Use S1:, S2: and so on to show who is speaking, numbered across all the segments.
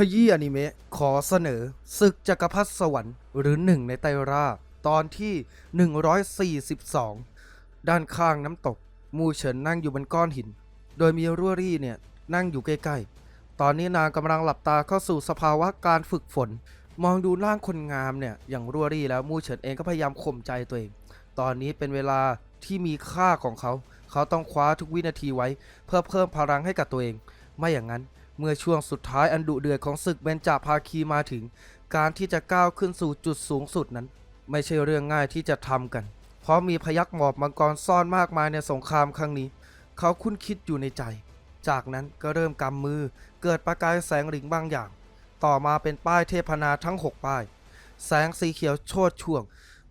S1: ขยี้อนิเมะขอเสนอศึกจักรพรรดิสวรรค์หรือหนึ่งในไตรราตอนที่ 142 ด้านข้างน้ำตก มูเฉินนั่งอยู่บนก้อนหิน โดยมีรั่วรี่เนี่ยนั่งอยู่ใกล้ๆ ตอนนี้นางกำลังหลับตาเข้าสู่สภาวะการฝึกฝน มองดูร่างคนงามเนี่ยอย่างรั่วรี่แล้วมูเฉินเองก็พยายามข่มใจตัวเอง ตอนนี้เป็นเวลาที่มีค่าของเขา เขาต้องคว้าทุกวินาทีไว้ เพื่อเพิ่มพลังให้กับตัวเอง ไม่อย่างนั้น เมื่อช่วงสุดท้ายอันดุเดือดของศึกเบญจภาคีมาถึง การที่จะก้าวขึ้นสู่จุดสูงสุดนั้น ไม่ใช่เรื่องง่ายที่จะทำกัน เพราะมีพยักหมอบมังกรซ่อนมากมายในสงครามครั้งนี้ เขาคุ้นคิดอยู่ในใจ จากนั้นก็เริ่มกำมือเกิดประกายแสงหลิงบางอย่าง ต่อมาเป็นป้ายเทพนาทั้ง 6 ป้าย แสงสีเขียวโชดช่วง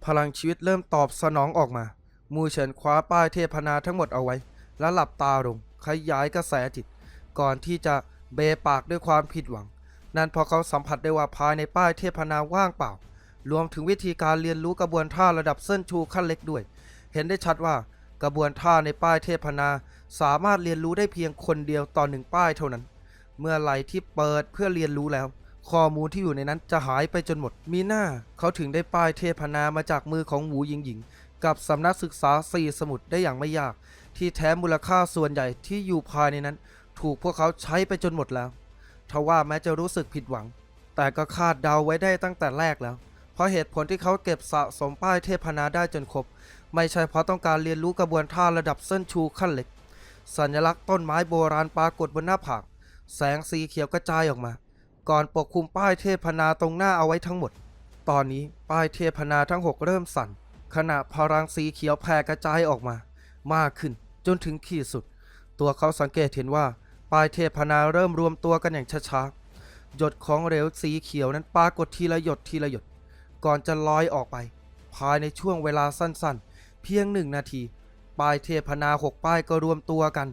S1: พลังชีวิตเริ่มตอบสนองออกมา มูเฉินคว้าป้ายเทพนาทั้งหมดเอาไว้ แล้วหลับตาลงขยายกระแสจิต ก่อนที่จะ เบปากด้วยความผิดหวัง นั่นเพอเขาสัมผัสได้ว่าภายในป้ายเทพนาว่างเปล่า รวมถึงวิธีการเรียนรู้กระบวนท่าระดับเส้นชูขั้นเล็กด้วย เห็นได้ชัดว่ากระบวนท่าในป้ายเทพนาสามารถเรียนรู้ได้เพียงคนเดียวต่อหนึ่งป้ายเท่านั้น เมื่อไหร่ที่เปิดเพื่อเรียนรู้แล้ว ข้อมูลที่อยู่ในนั้นจะหายไปจนหมด มีหน้า เขาถึงได้ป้ายเทพนามาจากมือของหวูหยิงหยิง กับสำนักศึกษาสี่สมุทรได้อย่างไม่ยาก ที่แท้มูลค่าส่วนใหญ่ที่อยู่ภายในนั้น ถูกพวกเขาใช้ไปจนหมดแล้วทว่าแม้จะรู้สึกผิดหวัง แต่ก็คาดเดาไว้ได้ตั้งแต่แรกแล้ว เพราะเหตุผลที่เขาเก็บสะสมป้ายเทพนาได้จนครบ ไม่ใช่เพราะต้องการเรียนรู้กระบวนท่าระดับเส้นชูขั้นเล็ก สัญลักษณ์ต้นไม้โบราณปรากฏบนหน้าผาก แสงสีเขียวกระจายออกมา ก่อนปกคลุมป้ายเทพนาตรงหน้าเอาไว้ทั้งหมด ตอนนี้ป้ายเทพนาทั้งหกเริ่มสั่น ขณะพลังสีเขียวแผ่กระจายออกมา มากขึ้นจนถึงขีดสุด ตัวเขาสังเกตเห็นว่า ป้ายเทพนาเริ่มรวมตัวกันอย่างช้าๆ หยดของเหลวสีเขียวนั้นปรากฏทีละหยดทีละหยด ก่อนจะลอยออกไป ภายในช่วงเวลาสั้นๆ เพียงหนึ่งนาทีป้ายเทพนาหกป้ายก็รวมตัวกัน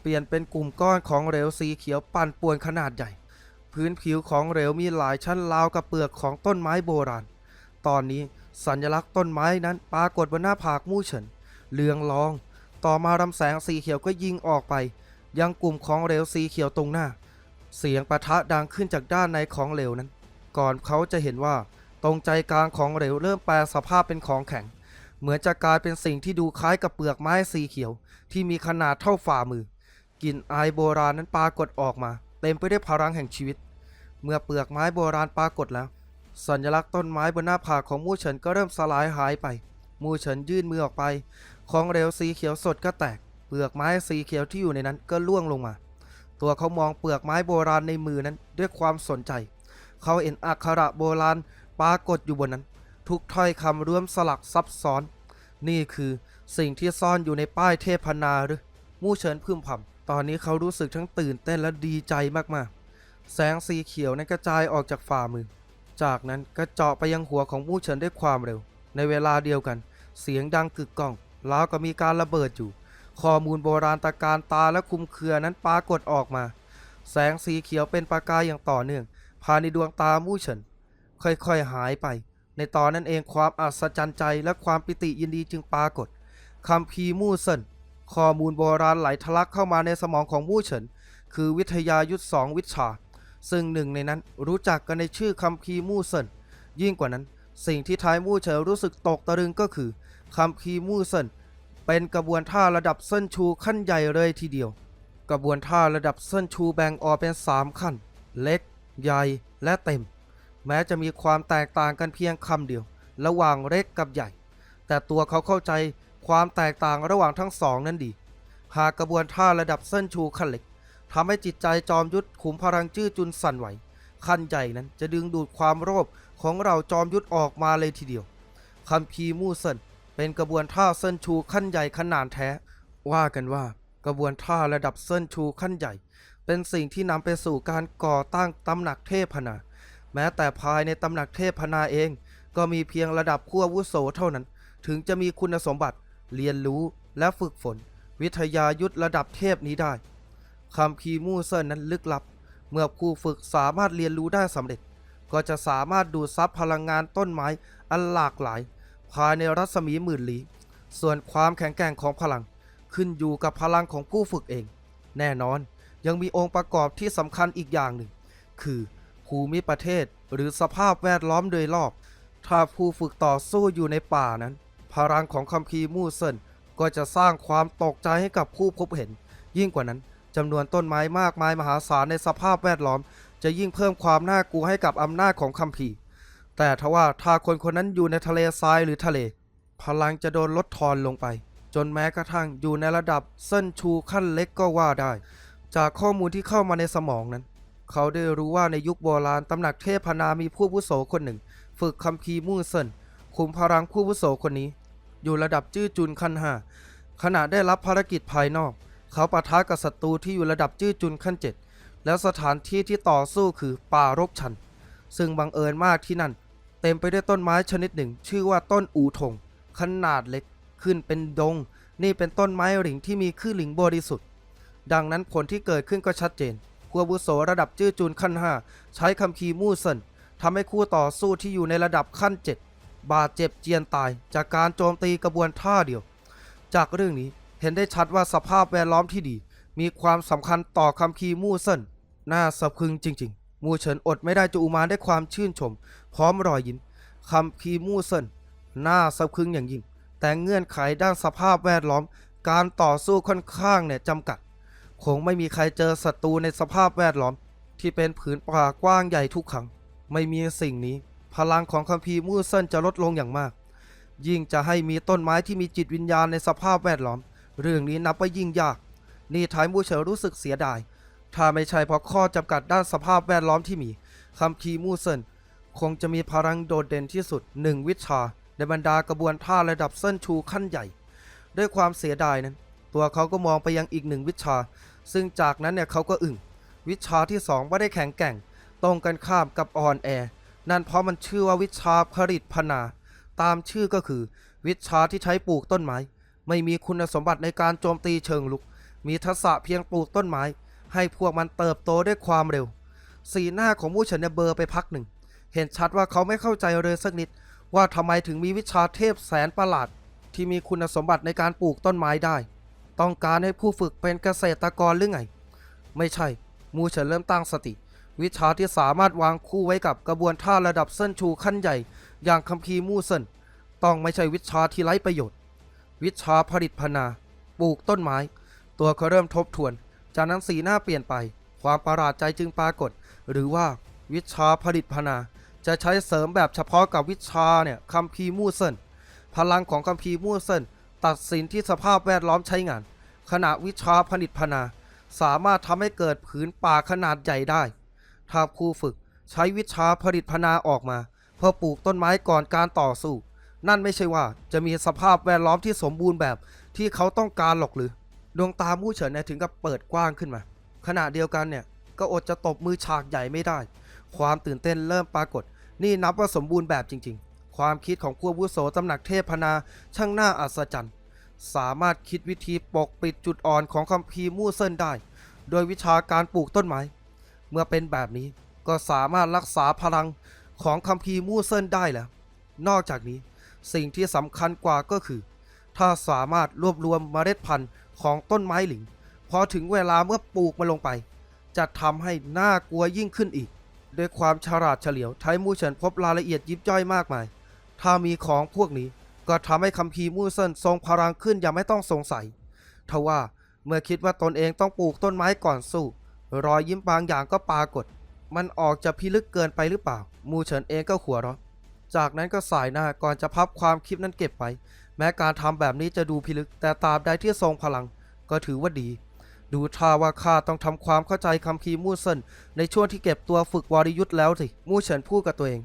S1: เปลี่ยนเป็นกลุ่มก้อนของเหลวสีเขียวปั่นป่วนขนาดใหญ่ พื้นผิวของเหลวมีหลายชั้นราวกับเปลือกของต้นไม้โบราณ ตอนนี้สัญลักษณ์ต้นไม้นั้นปรากฏบนหน้าผากมู่เฉินเลืองลอง ต่อมารำแสงสีเขียวก็ยิงออกไป ยังกลุ่มของเหลวสีเขียวตรงหน้า เสียงปะทะดังขึ้นจากด้านในของเหลวนั้น ก่อนเขาจะเห็นว่า ตรงใจกลางของเหลวเริ่มแปลสภาพเป็นของแข็ง เหมือนจะกลายเป็นสิ่งที่ดูคล้ายกับเปลือกไม้สีเขียว ที่มีขนาดเท่าฝ่ามือกลิ่นอายโบราณนั้นปรากฏออกมา เต็มไปด้วยพลังแห่งชีวิต เมื่อเปลือกไม้โบราณปรากฏแล้ว สัญลักษณ์ต้นไม้บนหน้าผากของมู่เฉินก็เริ่มสลายหายไป มู่เฉินยื่นมือออกไป ของเหลวสีเขียวสดก็แตก เปลือกไม้สีเขียวที่อยู่ในนั้นก็ล่วงลงมา ตัวเขามองเปลือกไม้โบราณในมือนั้นด้วยความสนใจ เขาเห็นอักขระโบราณปรากฏอยู่บนนั้น ทุกถ้อยคำรวมสลักซับซ้อน นี่คือสิ่งที่ซ่อนอยู่ในป้ายเทพนาหรือมู่เฉินพึมพำตอนนี้เขารู้สึกทั้งตื่นเต้นและดีใจมากๆ แสงสีเขียวนั้นกระจายออกจากฝ่ามือ จากนั้นก็เจาะไปยังหัวของมู่เฉินด้วยความเร็ว ในเวลาเดียวกัน เสียงดังกึกก้องแล้วก็มีการระเบิดอยู่ ข้อมูลโบราณตะการตาและคุมเครือนั้นปรากฏออกมา แสงสีเขียวเป็นประกายอย่างต่อเนื่องภายในดวงตามู่เฉินค่อยๆหายไป ในตอนนั้นเองความอัศจรรย์ใจและความปิติยินดีจึงปรากฏคำพีมู่เซินข้อมูลโบราณไหลทะลักเข้ามาในสมองของมู่เฉิน คือวิทยายุทธสองวิชา ซึ่งหนึ่งในนั้นรู้จักกันในชื่อคำพีมู่เซินยิ่งกว่านั้น สิ่งที่ท้ายมู่เฉินรู้สึกตกตะลึงก็คือคำพีมู่เซิน เป็นกระบวนท่าระดับเส้นชูขั้นใหญ่เลยทีเดียว กระบวนท่าระดับเส้นชูแบ่งออกเป็น 3 ขั้น เล็ก ใหญ่และเต็ม แม้จะมีความแตกต่างกันเพียงคำเดียว ระหว่างเล็กกับใหญ่ แต่ตัวเขาเข้าใจความแตกต่างระหว่างทั้งสองนั้นดี หากกระบวนท่าระดับเส้นชูขั้นเล็กทำให้จิตใจจอมยุทธขุมพลังจื้อจุนสั่นไหวขั้นใหญ่นั้นจะดึงดูดความโลภของเราจอมยุทธออกมาเลยทีเดียวคำพีมู่เซิน เป็นกระบวนท่าเส้นชูขั้นใหญ่ขนาดแท้ ว่ากันว่ากระบวนท่าระดับเส้นชูขั้นใหญ่ เป็นสิ่งที่นำไปสู่การก่อตั้งตำหนักเทพนา แม้แต่ภายในตำหนักเทพนาเอง ก็มีเพียงระดับผู้อาวุโสเท่านั้น ถึงจะมีคุณสมบัติเรียนรู้และฝึกฝน วิทยายุทธระดับเทพนี้ได้คำพีมู่เซินนั้นลึกลับ เมื่อผู้ฝึกสามารถเรียนรู้ได้สำเร็จ ก็จะสามารถดูดซับพลังงานต้นไม้อันหลากหลาย ภายในรัศมีหมื่นลี้ ส่วนความแข็งแกร่งของพลังขึ้นอยู่กับพลังของผู้ฝึกเอง แน่นอนยังมีองค์ประกอบที่สำคัญอีกอย่างหนึ่ง คือภูมิประเทศหรือสภาพแวดล้อมโดยรอบ ถ้าผู้ฝึกต่อสู้อยู่ในป่านั้น พลังของคัมภีร์มูเซนก็จะสร้างความตกใจให้กับผู้พบเห็น ยิ่งกว่านั้นจำนวนต้นไม้มากมายมหาศาลในสภาพแวดล้อม จะยิ่งเพิ่มความน่ากลัวให้กับอำนาจของคัมภีร์ แต่ทว่าถ้าคนคนนั้นอยู่ในทะเลทรายหรือทะเล พลังจะโดนลดทอนลงไป จนแม้กระทั่งอยู่ในระดับเส้นชูขั้นเล็กก็ว่าได้ จากข้อมูลที่เข้ามาในสมองนั้น เขาได้รู้ว่าในยุคโบราณตำหนักเทพนามีผู้อาวุโสคนหนึ่ง ฝึกคัมภีมู่เซินคุมพลังผู้อาวุโสคนนี้ อยู่ระดับจื้อจุนขั้นห้าขณะได้รับภารกิจภายนอก เขาปะทะกับศัตรูที่อยู่ระดับจื้อจุนขั้นเจ็ดแล้วสถานที่ที่ต่อสู้คือป่ารกชัน ซึ่งบังเอิญมากที่นั่น ต็มไปด้วยต้นไม้ชนิดหนึ่ง ชื่อว่าต้นอูทง ขนาดเล็กขึ้นเป็นดง นี่เป็นต้นไม้หลิงที่มีคลื่นหลิงบริสุทธิ์ ดังนั้นผลที่เกิดขึ้นก็ชัดเจนผู้อาวุโสระดับจื้อจูนขั้น 5 ใช้คำคีมู่เซินทำให้คู่ต่อสู้ที่อยู่ในระดับขั้น 7 บาดเจ็บเจียนตาย จากการโจมตีกระบวนท่าเดียว จากเรื่องนี้เห็นได้ชัดว่าสภาพแวดล้อมที่ดี มีความสำคัญต่อคำคีมู่เซินน่าสะพรึงจริง ๆ มูเฉินอดไม่ได้จะอุมานได้ความชื่นชม พร้อมรอยยิ้มคำคีมู่เซินน่าสะพึงอย่างยิ่ง แต่เงื่อนไขด้านสภาพแวดล้อม การต่อสู้ค่อนข้างเนี่ยจำกัด คงไม่มีใครเจอศัตรูในสภาพแวดล้อม ที่เป็นผืนป่ากว้างใหญ่ทุกครั้ง ไม่มีสิ่งนี้ พลังของคัมภีร์มูเซนจะลดลงอย่างมาก ยิ่งจะให้มีต้นไม้ที่มีจิตวิญญาณในสภาพแวดล้อม เรื่องนี้นับว่ายิ่งยาก นี่ทายมูเฉอรู้สึกเสียดาย ถ้าไม่ใช่เพราะข้อจำกัดด้านสภาพแวดล้อมที่มีคัมภีร์มูเซน คงจะมีพลังโดดเด่นที่สุดหนึ่งวิชา ในบรรดากระบวนท่าระดับเส้นชูขั้นใหญ่ ด้วยความเสียดายนั้น ตัวเขาก็มองไปยังอีกหนึ่งวิชา ซึ่งจากนั้นเนี่ยเขาก็อึ้งวิชาที่สองไม่ได้แข็งแกร่ง ตรงกันข้ามกับอ่อนแอ นั่นเพราะมันชื่อว่าวิชาผลิตพนา ตามชื่อก็คือ วิชาที่ใช้ปลูกต้นไม้ ไม่มีคุณสมบัติในการโจมตีเชิงลุก มีทักษะเพียงปลูกต้นไม้ ให้พวกมันเติบโตด้วยความเร็ว สีหน้าของมูเฉินเนเบอร์ไปพักหนึ่ง เห็นชัดว่าเขาไม่เข้าใจเลยสักนิด ว่าทำไมถึงมีวิชาเทพแสนประหลาด ที่มีคุณสมบัติในการปลูกต้นไม้ได้ ต้องการให้ผู้ฝึกเป็นเกษตรกรหรือไง ไม่ใช่ มูเฉินเริ่มตั้งสติ วิชาที่สามารถวางคู่ไว้กับกระบวนท่าระดับเส้นชูขั้นใหญ่ อย่างคัมภีร์มูเซินต้องไม่ใช่วิชาที่ไร้ประโยชน์ วิชาผลิตพนา ปลูกต้นไม้ ตัวเขาเริ่มทบทวน จากนั้นสีหน้าเปลี่ยนไป ความประหลาดใจจึงปรากฏ หรือว่าวิชาผลิตพนา จะใช้เสริมแบบเฉพาะกับวิชาเนี่ยคัมภีร์มูเซนพลังของคัมภีร์มูเซนตัดสินที่สภาพแวดล้อมใช้งาน ขณะวิชาผลิตพนา สามารถทำให้เกิดผืนป่าขนาดใหญ่ได้ถ้าครูฝึกใช้วิชาผลิตพนาออกมา เพื่อปลูกต้นไม้ก่อนการต่อสู้ นั่นไม่ใช่ว่าจะมีสภาพแวดล้อมที่สมบูรณ์แบบที่เขาต้องการหรอกหรือ ดวงตามู่เฉินเนี่ยถึงกับเปิดกว้างขึ้นมา ขณะเดียวกันเนี่ยก็อดจะตบมือฉากใหญ่ไม่ได้ ความตื่นเต้นเริ่มปรากฏ นี่นับว่าสมบูรณ์แบบจริง ๆ ความคิดของผู้อาวุโสตำหนักเทพนาช่างน่าอัศจรรย์ สามารถคิดวิธีปกปิดจุดอ่อนของคัมภีร์มู่เซินได้ โดยวิชาการปลูกต้นไม้ เมื่อเป็นแบบนี้ก็สามารถรักษาพลังของคัมภีร์มู่เซินได้แล้ว นอกจากนี้สิ่งที่สำคัญกว่าก็คือ ถ้าสามารถรวบรวมเมล็ดพันธุ์ของต้นไม้หลิง พอถึงเวลาเมื่อปลูกมันลงไป จะทำให้น่ากลัวยิ่งขึ้นอีก ด้วยความฉลาดเฉลียวไทมู่เฉินพบรายละเอียดยิบย่อยมากมาย ถ้ามีของพวกนี้ก็ทำให้คัมภีร์มู่เซินทรงพลังขึ้นอย่างไม่ต้องสงสัย ทว่าเมื่อคิดว่าตนเองต้องปลูกต้นไม้ก่อนสู้ รอยยิ้มบางอย่างก็ปรากฏ มันออกจะพิลึกเกินไปหรือเปล่า มูเฉินเองก็หัวเราะ จากนั้นก็สายหน้าก่อนจะพับความคิดนั้นเก็บไป แม้การทำแบบนี้จะดูพิลึกแต่ตราบใดที่ทรงพลัง ก็ถือว่าดี ดูท่าว่าข้าต้องทำความเข้าใจคำพีร์มู่เซินในช่วงที่เก็บตัวฝึกวรยุทธ์แล้วสิมู่เฉินพูดกับตัวเอง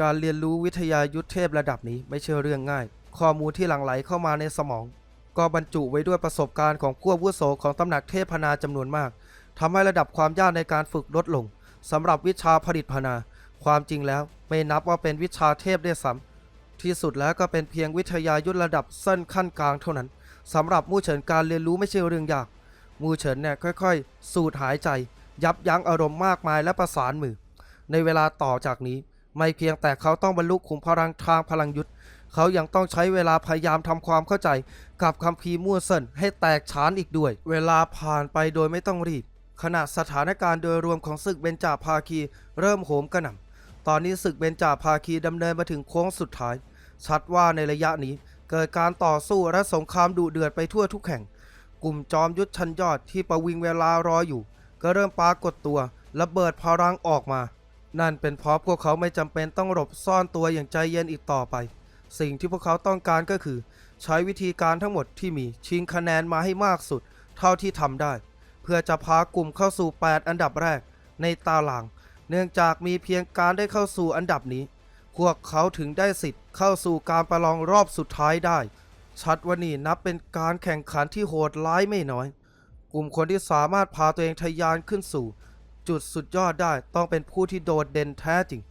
S1: การเรียนรู้วิทยายุทธเทพระดับนี้ไม่ใช่เรื่องง่าย ข้อมูลที่หลั่งไหลเข้ามาในสมอง ก็บรรจุไว้ด้วยประสบการณ์ของผู้อาวุโสของตำหนักเทพพนาจำนวนมากทำให้ระดับความยากในการฝึกลดลงสำหรับวิชาผลิตพนา ความจริงแล้วไม่นับว่าเป็นวิชาเทพได้ซ้ำที่สุดแล้วก็เป็นเพียงวิทยายุทธระดับเส้นขั้นกลางเท่านั้นสำหรับมู่เฉินการเรียนรู้ไม่ใช่เรื่องยาก มูเฉินเนี่ยค่อยๆ สูดหายใจ ยับยั้งอารมณ์มากมายและประสานมือ ในเวลาต่อจากนี้ ไม่เพียงแต่เขาต้องบรรลุขุมพลังทางพลังยุทธเขายังต้องใช้เวลาพยายามทำความเข้าใจ กับคัมภีร์มั่วเซินให้แตกฉานอีกด้วย เวลาผ่านไปโดยไม่ต้องรีบ ขณะสถานการณ์โดยรวมของศึกเบญจาภาคี เริ่มโหมกระหน่ำตอนนี้ศึกเบญจาภาคีดำเนินมาถึงโค้งสุดท้าย ชัดว่าในระยะนี้เกิดการต่อสู้และสงครามดุเดือดไปทั่วทุกแห่ง กลุ่มจอมยุทธชันยอดที่ประวิงเวลารออยู่ ก็เริ่มปรากฏตัวระเบิดพลังออกมา นั่นเป็นเพราะพวกเขาไม่จำเป็นต้องหลบซ่อนตัวอย่างใจเย็นอีกต่อไป สิ่งที่พวกเขาต้องการก็คือ ใช้วิธีการทั้งหมดที่มีชิงคะแนนมาให้มากสุด เท่าที่ทำได้ เพื่อจะพากลุ่มเข้าสู่ 8 อันดับแรก ในตาราง เนื่องจากมีเพียงการได้เข้าสู่อันดับนี้ พวกเขาถึงได้สิทธิ์เข้าสู่การประลองรอบสุดท้ายได้ ชัดว่านี่นับเป็นการแข่งขันที่โหดร้ายไม่น้อย กลุ่มคนที่สามารถพาตัวเองทะยานขึ้นสู่ จุดสุดยอดได้ต้องเป็นผู้ที่โดดเด่นแท้จริง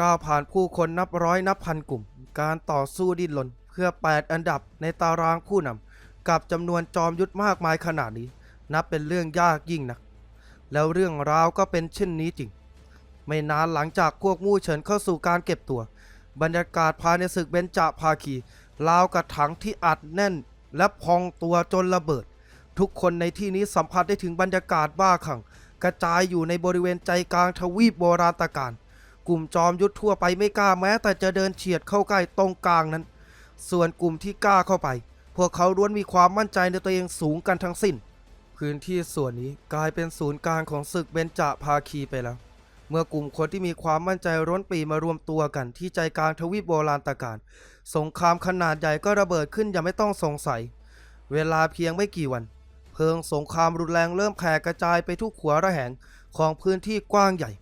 S1: ก้าวผ่านผู้คนนับร้อยนับพันกลุ่ม การต่อสู้ดิ้นรนเพื่อ 8 อันดับในตารางผู้นำกับจำนวนจอมยุทธมากมายขนาดนี้ นับเป็นเรื่องยากยิ่งนัก แล้วเรื่องราวก็เป็นเช่นนี้จริง ไม่นานหลังจากพวกมู่เฉินเข้าสู่การเก็บตัว บรรยากาศภายในศึกเบญจภาคี ราวกับถังที่อัดแน่น และพองตัวจนระเบิด ทุกคนในที่นี้สัมผัสได้ถึงบรรยากาศบ้าคลั่งกระจายอยู่ในบริเวณใจกลางทวีปโบราณตการ กลุ่มจอมยุทธทั่วไปไม่กล้าแม้ แต่จะเดินเฉียดเข้าใกล้ตรงกลางนั้น ส่วนกลุ่มที่กล้าเข้าไป พวกเขาล้วนมีความมั่นใจในตัวเองสูงกันทั้งสิ้น พื้นที่ส่วนนี้กลายเป็นศูนย์กลางของศึกเบญจภาคีไปแล้ว เมื่อกลุ่มคนที่มีความมั่นใจร้นปีมารวมตัวกันที่ใจกลางทวีปโบราณตะการ สงครามขนาดใหญ่ก็ระเบิดขึ้นอย่างไม่ต้องสงสัย เวลาเพียงไม่กี่วัน เพลิงสงครามรุนแรงเริ่มแผ่กระจายไปทุกขัวระแหงของพื้นที่กว้างใหญ่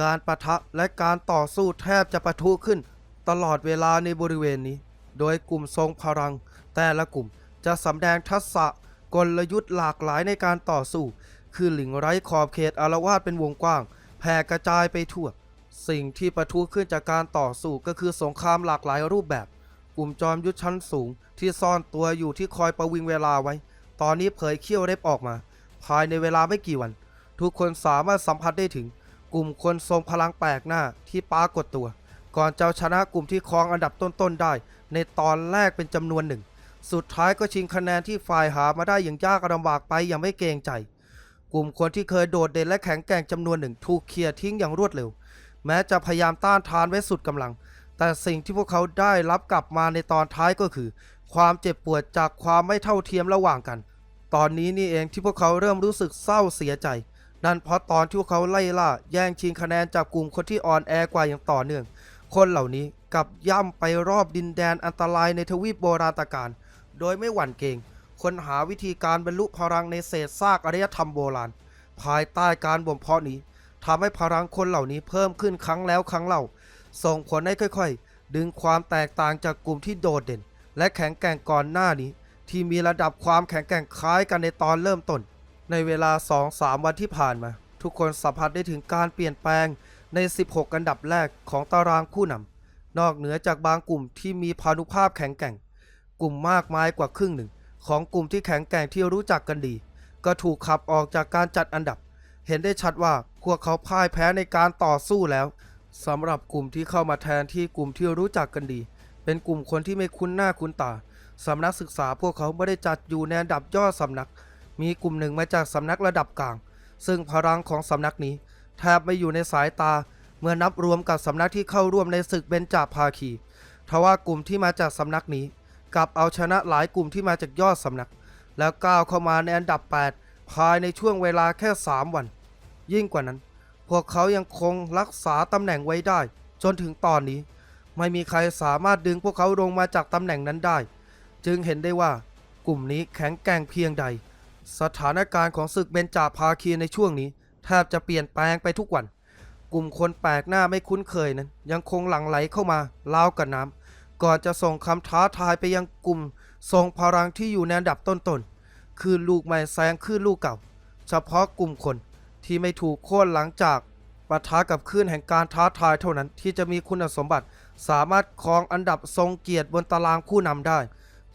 S1: การปะทะและการต่อสู้แทบจะปะทุขึ้น ตลอดเวลาในบริเวณนี้ โดยกลุ่มทรงพลัง แต่ละกลุ่มจะสำแดงทักษะกลยุทธ์หลากหลายในการต่อสู้ คือหลิงไร้ขอบเขตอารวาสเป็นวงกว้าง แผ่กระจายไปทั่ว สิ่งที่ประทุขึ้นจากการต่อสู้ก็คือสงครามหลากหลายรูปแบบ กลุ่มจอมยุทธชั้นสูงที่ซ่อนตัวอยู่ที่คอยประวิงเวลาไว้ ตอนนี้เผยเขี้ยวเล็บออกมา ภายในเวลาไม่กี่วัน ทุกคนสามารถสัมผัสได้ถึง กลุ่มคนทรงพลังแปลกหน้าที่ปรากฏตัว ก่อนจะชนะกลุ่มที่ครองอันดับต้นๆได้ ในตอนแรกเป็นจำนวนหนึ่ง สุดท้ายก็ชิงคะแนนที่ฝ่ายหามาได้อย่างยากลำบากไปอย่างไม่เกรงใจ กลุ่มคนที่เคยโดดเด่นและแข็งแกร่งจำนวนหนึ่งถูกเคลียร์ทิ้งอย่างรวดเร็ว แม้จะพยายามต้านทานไว้สุดกำลัง แต่สิ่งที่พวกเขาได้รับกลับมาในตอนท้ายก็คือ ความเจ็บปวดจากความไม่เท่าเทียมระหว่างกัน ตอนนี้นี่เองที่พวกเขาเริ่มรู้สึกเศร้าเสียใจ นั่นเพราะตอนที่พวกเขาไล่ล่าแย่งชิงคะแนนจากกลุ่มคนที่อ่อนแอกว่าอย่างต่อเนื่อง คนเหล่านี้กลับย่ำไปรอบดินแดนอันตรายในทวีปโบราณตการ โดยไม่หวั่นเกรง ค้นหาวิธีการบรรลุพลังในเศษซากอารยธรรมโบราณ ภายใต้การบ่มเพาะนี้ทำให้พลังคนเหล่านี้เพิ่มขึ้นครั้งแล้วครั้งเล่า ส่งผลให้ค่อยๆ ดึงความแตกต่างจากกลุ่มที่โดดเด่น และแข็งแกร่งก่อนหน้านี้ ที่มีระดับความแข็งแกร่งคล้ายกันในตอนเริ่มต้น ในเวลา 2-3 วันที่ผ่านมา ทุกคนสัมผัสได้ถึงการเปลี่ยนแปลงใน 16 อันดับแรกของตารางผู้นำนอกเหนือจากบางกลุ่มที่มีพานุภาพแข็งแกร่ง กลุ่มมากมายกว่าครึ่งหนึ่ง ของกลุ่มที่แข็งแกร่งที่รู้จักกันดี ก็ถูกขับออกจากการจัดอันดับ เห็นได้ชัดว่าพวกเขาพ่ายแพ้ในการต่อสู้แล้วสำหรับกลุ่มที่เข้ามาแทนที่กลุ่มที่รู้จักกันดี เป็นกลุ่มคนที่ไม่คุ้นหน้าคุ้นตาสำนักศึกษาพวกเขาไม่ได้จัดอยู่ในอันดับยอดสำนัก มีกลุ่มหนึ่งมาจากสำนักระดับกลาง ซึ่งพลังของสำนักนี้ แทบไม่อยู่ในสายตา เมื่อนับรวมกับสำนักที่เข้าร่วมในศึกเบญจภาคีทว่ากลุ่มที่มาจากสำนักนี้ กลับเอาชนะหลายกลุ่มที่มาจากยอดสำนัก แล้วก้าวเข้ามาในอันดับ 8 ภายในช่วงเวลาแค่ 3 วัน ยิ่งกว่านั้น พวกเขายังคงรักษาตำแหน่งไว้ได้ จนถึงตอนนี้ ไม่มีใครสามารถดึงพวกเขาลงมาจากตำแหน่งนั้นได้ จึงเห็นได้ว่ากลุ่มนี้แข็งแกร่งเพียงใด สถานการณ์ของศึกเบญจาภาคีในช่วงนี้แทบจะเปลี่ยนแปลงไปทุกวัน กลุ่มคนแปลกหน้าไม่คุ้นเคยนั้น ยังคงหลั่งไหลเข้ามาราวกับน้ำ ก่อนจะส่งคำท้าทายไปยังกลุ่มทรงพลังที่อยู่ในอันดับต้นๆคือลูกใหม่แซงคือลูกเก่า เฉพาะกลุ่มคนที่ไม่ถูกโค่นหลังจากปะทะกับคลื่นแห่งการท้าทายเท่านั้นที่จะมีคุณสมบัติ สามารถครองอันดับทรงเกียรติบนตารางผู้นำได้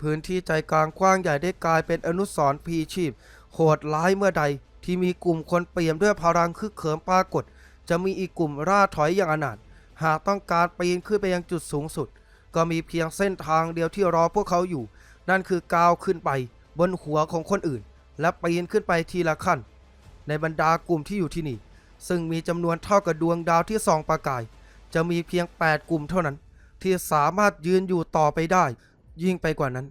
S1: พื้นที่ใจกลางกว้างใหญ่ได้กลายเป็นอนุสรณ์พีชีพ โหดร้ายเมื่อใดที่มีกลุ่มคนเปี่ยมด้วยพลังคึกเขิมปรากฏ จะมีอีกกลุ่มร่าถอยอย่างอนาถหากต้องการปีนขึ้นไปยังจุดสูงสุด ก็มีเพียงเส้นทางเดียวที่รอพวกเขาอยู่ นั่นคือก้าวขึ้นไปบนหัวของคนอื่น และปีนขึ้นไปทีละขั้น ในบรรดากลุ่มที่อยู่ที่นี่ ซึ่งมีจำนวนเท่ากับดวงดาวที่ส่องประกาย จะมีเพียง 8 กลุ่มเท่านั้น ที่สามารถยืนอยู่ต่อไปได้ ยิ่งไปกว่านั้น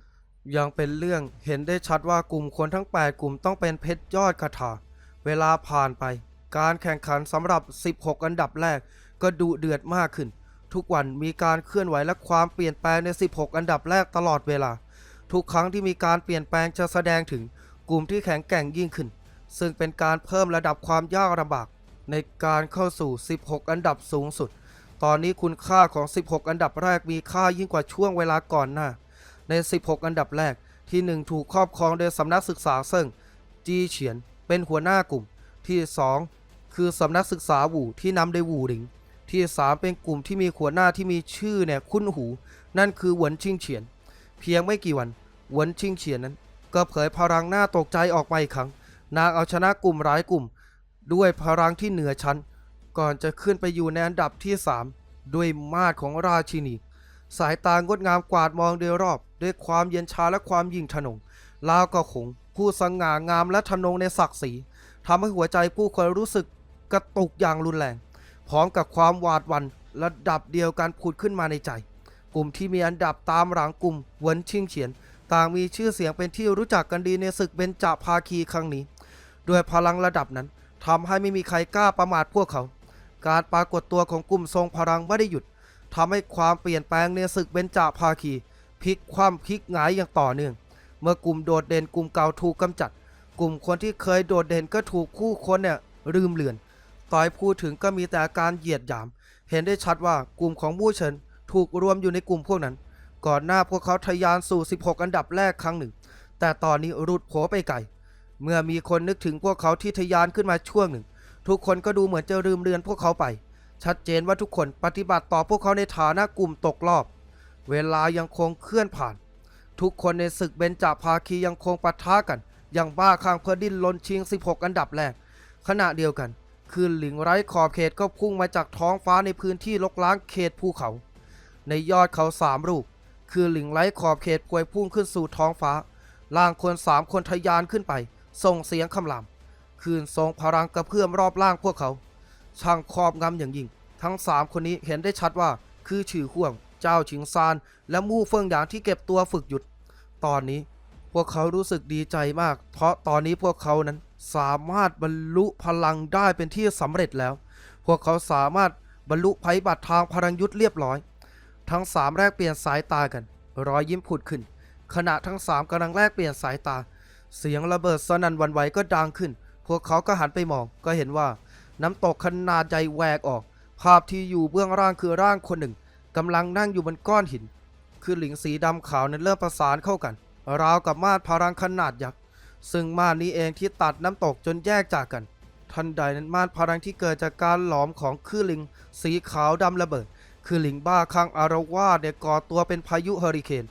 S1: ยังเป็นเรื่องเห็นได้ชัดว่ากลุ่มคนทั้ง 8 กลุ่มต้องเป็นเพชรยอดคาถาเวลาผ่านไป การแข่งขันสำหรับ 16 อันดับแรกก็ดุเดือดมากขึ้น ทุกวันมีการเคลื่อนไหวและความเปลี่ยนแปลงใน 16 อันดับแรกตลอดเวลา ทุกครั้งที่มีการเปลี่ยนแปลงจะแสดงถึงกลุ่มที่แข็งแกร่งยิ่งขึ้น ซึ่งเป็นการเพิ่มระดับความยากลำบาก ในการเข้าสู่ 16 อันดับสูงสุด ตอนนี้คุณค่าของ 16 อันดับแรกมีค่ายิ่งกว่าช่วงเวลาก่อนหน้า ใน 16 อันดับแรกที่ 1 ถูกครอบครองโดยสำนักศึกษาเซิงจีเฉียน เป็นหัวหน้ากลุ่มที่ 2 คือสำนักศึกษาหู่ที่นำโดยหูหลิง ที่ 3 เป็นกลุ่มที่มีหัวหน้าที่มีชื่อเนี่ยคุ้นหู นั่นคือหวนชิงเฉียน เพียงไม่กี่วันหวนชิงเฉียนนั้น ก็เผยพลังหน้าตกใจออกมาอีกครั้ง นางเอาชนะกลุ่มหลายกลุ่ม ด้วยพลังที่เหนือชั้น ก่อนจะขึ้นไปอยู่ในอันดับที่ 3 ด้วยมาดของราชินี สายตางดงามกวาดมองโดยรอบ ด้วยความเย็นชาและความยิ่งทะนงลาวก็คงผู้สง่างามและทะนงในศักดิ์ศรีทำให้หัวใจผู้คนรู้สึกกระตุกอย่างรุนแรง พร้อมกับความหวาดหวั่นระดับเดียวกันผุดขึ้นมาในใจ กลุ่มที่มีอันดับตามหลังกลุ่มเหวินชิงเฉียน ต่างมีชื่อเสียงเป็นที่รู้จักกันดีในศึกเบญจภาคีครั้งนี้ ด้วยพลังระดับนั้นทำให้ไม่มีใครกล้าประมาทพวกเขา การปรากฏตัวของกลุ่มทรงพลังไม่ได้หยุดทำให้ความเปลี่ยนแปลงในศึกเบญจภาคีพลิกคว่ำพลิกหงายอย่างต่อเนื่อง เมื่อกลุ่มโดดเด่นกลุ่มเก่าถูกกำจัด กลุ่มคนที่เคยโดดเด่นก็ถูกคู่คนเนี่ยลืมเลือน ต่อยพูดถึงก็มีแต่การเหยียดหยาม เห็นได้ชัดว่ากลุ่มของมู่เฉินถูกรวมอยู่ในกลุ่มพวกนั้น ก่อนหน้าพวกเขาทะยานสู่ 16 อันดับแรกครั้งหนึ่ง แต่ตอนนี้รุดโผไปไกล เมื่อมีคนนึกถึงพวกเขาที่ทะยานขึ้นมาช่วงหนึ่ง ทุกคนก็ดูเหมือนจะลืมเลือนพวกเขาไป ชัดเจนว่าทุกคนปฏิบัติต่อพวกเขาในฐานะกลุ่มตกรอบ เวลายังคงเคลื่อนผ่าน ทุกคนในศึกเบญจภาคียังคงปะทะกันอย่างบ้าคลั่งเพื่อดิ้นรนชิง 16 อันดับแรกขณะเดียวกัน คืนหลิงไร้ขอบเขตก็พุ่งมาจากท้องฟ้าในพื้นที่ลกล้างเขตภูเขา ในยอดเขาสามลูกคือหลิงไร้ขอบเขตพวยพุ่งขึ้นสู่ท้องฟ้าล่างคนสามคนทะยานขึ้นไป ส่งเสียงคำรามคืนทรงพลังกระเพื่อมรอบล่างพวกเขา ช่างครอบงำอย่างยิ่ง ทั้งสามคนนี้เห็นได้ชัดว่าคือฉือห่วง เจ้าชิงซาน และมู่เฟิงหยางที่เก็บตัวฝึกหยุด ตอนนี้ วกเขารู้สึกดีใจมาก เพราะตอนนี้พวกเขานั้นสามารถบรรลุพลังได้เป็นที่สำเร็จแล้ว พวกเขาสามารถบรรลุภัยบัตรทางพลังยุทธเรียบร้อย ทั้งสามแลกเปลี่ยนสายตากัน รอยยิ้มผุดขึ้น ขณะทั้งสามกำลังแลกเปลี่ยนสายตา เสียงระเบิดสนั่นวันไหวก็ดังขึ้น พวกเขาก็หันไปมอง ก็เห็นว่า น้ำตกขนาดใหญ่แหวกออก ภาพที่อยู่เบื้องล่างคือร่างคนหนึ่งกำลังนั่งอยู่บนก้อนหิน คือหลิงสีดำขาวนั้นเริ่มประสานเข้ากัน ราวกับมาดพลังขนาดยักษ์ซึ่งม่านนี้เองที่ตัดน้ำตกจนแยกจากกัน ทันใดนั้นม่านพลังที่เกิดจากการหลอมของคลื่นลิง สีขาวดำระเบิดคือลิงบ้าคลั่งอารวาสเนี่ยก่อตัวเป็นพายุเฮอริเคน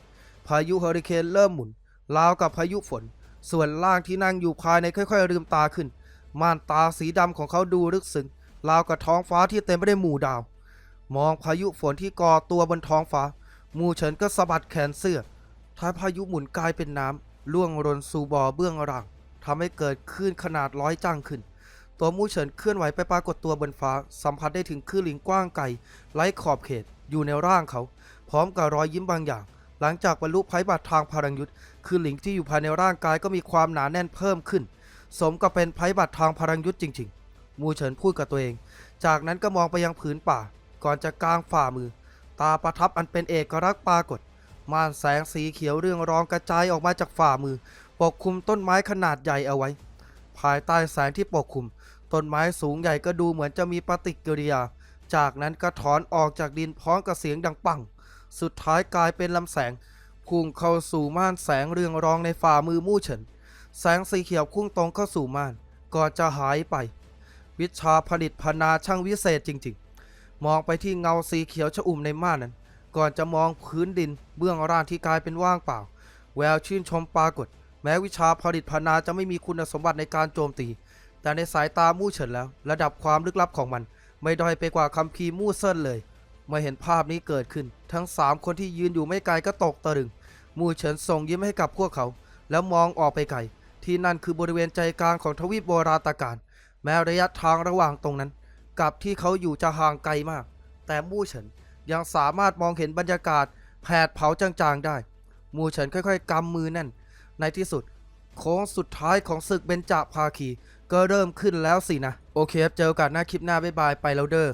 S1: พายุเฮอริเคนเริ่มหมุนราวกับพายุฝน ส่วนล่างที่นั่งอยู่ภายในค่อยๆลืมตาขึ้น ม่านตาสีดำของเขาดูลึกซึ้งราวกับท้องฟ้าที่เต็มไปด้วยหมู่ดาว มองพายุฝนที่ก่อตัวบนท้องฟ้า มูเฉินก็สะบัดแขนเสื้อ ท้ายพายุหมุนกลายเป็นน้ำล่วงรนสู่บ่อเบื้องล่างทำให้เกิดคลื่นขนาดร้อยจ้างขึ้น ตัวมูเฉินเคลื่อนไหวไปปรากฏตัวบนฟ้า สัมผัสได้ถึงคลื่นลิงกว้างไกลไร้ขอบเขตอยู่ในร่างเขา พร้อมกับรอยยิ้มบางอย่าง หลังจากบรรลุภัยบัตรทางพลังยุทธคือหลิงที่อยู่ภายในร่างกายก็มีความหนาแน่นเพิ่มขึ้น สมกับเป็นภัยบัตรทางพลังยุทธจริง ๆ มูเฉินพูดกับตัวเอง จากนั้นก็มองไปยังผืนป่า ก่อนจะกางฝ่ามือ ตาประทับอันเป็นเอกลักษณ์ปรากฏ ม่านแสงสีเขียวเรืองรองกระจายออกมาจากฝ่ามือ ปกคลุมต้นไม้ขนาดใหญ่เอาไว้ ภายใต้แสงที่ปกคลุม ต้นไม้สูงใหญ่ก็ดูเหมือนจะมีปฏิกิริยา จากนั้นก็ถอนออกจากดินพร้อมกับเสียงดังปัง สุดท้ายกลายเป็นลำแสงพุ่งเข้าสู่ม่านแสงเรืองรองในฝ่ามือมู่เฉิน แสงสีเขียวพุ่งตรงเข้าสู่ม่าน ก่อนจะหายไป วิชาผลิตพนาช่างวิเศษจริง ๆ มองไปที่เงาสีเขียวชอุ่มในม่านนั้น ก่อนจะมองพื้นดินเบื้องล่างที่กลายเป็นว่างเปล่า แววชื่นชมปรากฏ แม้วิชาผลิตพนาจะไม่มีคุณสมบัติในการโจมตี แต่ในสายตามู่เฉินแล้ว ระดับความลึกลับของมัน ไม่ด้อยไปกว่าคัมภีร์มู่เซินเลยเมื่อเห็นภาพนี้เกิดขึ้น ทั้งสามคนที่ยืนอยู่ไม่ไกลก็ตกตะลึง มู่เฉินส่งยิ้มให้กับพวกเขา แล้วมองออกไปไกล ที่นั่นคือบริเวณใจกลางของทวีปโบราณตการ แม้ระยะทางระหว่างตรงนั้น กับที่เขาอยู่จะห่างไกลมาก แต่มู่เฉิน ยังสามารถมองเห็นบรรยากาศแผดเผาจางๆได้ มูเฉินค่อยๆกำมือแน่น ในที่สุด โค้งสุดท้ายของศึกเบญจภาคี ก็เริ่มขึ้นแล้วสินะ โอเคครับเจอกันหน้าคลิปหน้าบ๊ายบายไปแล้วเด้อ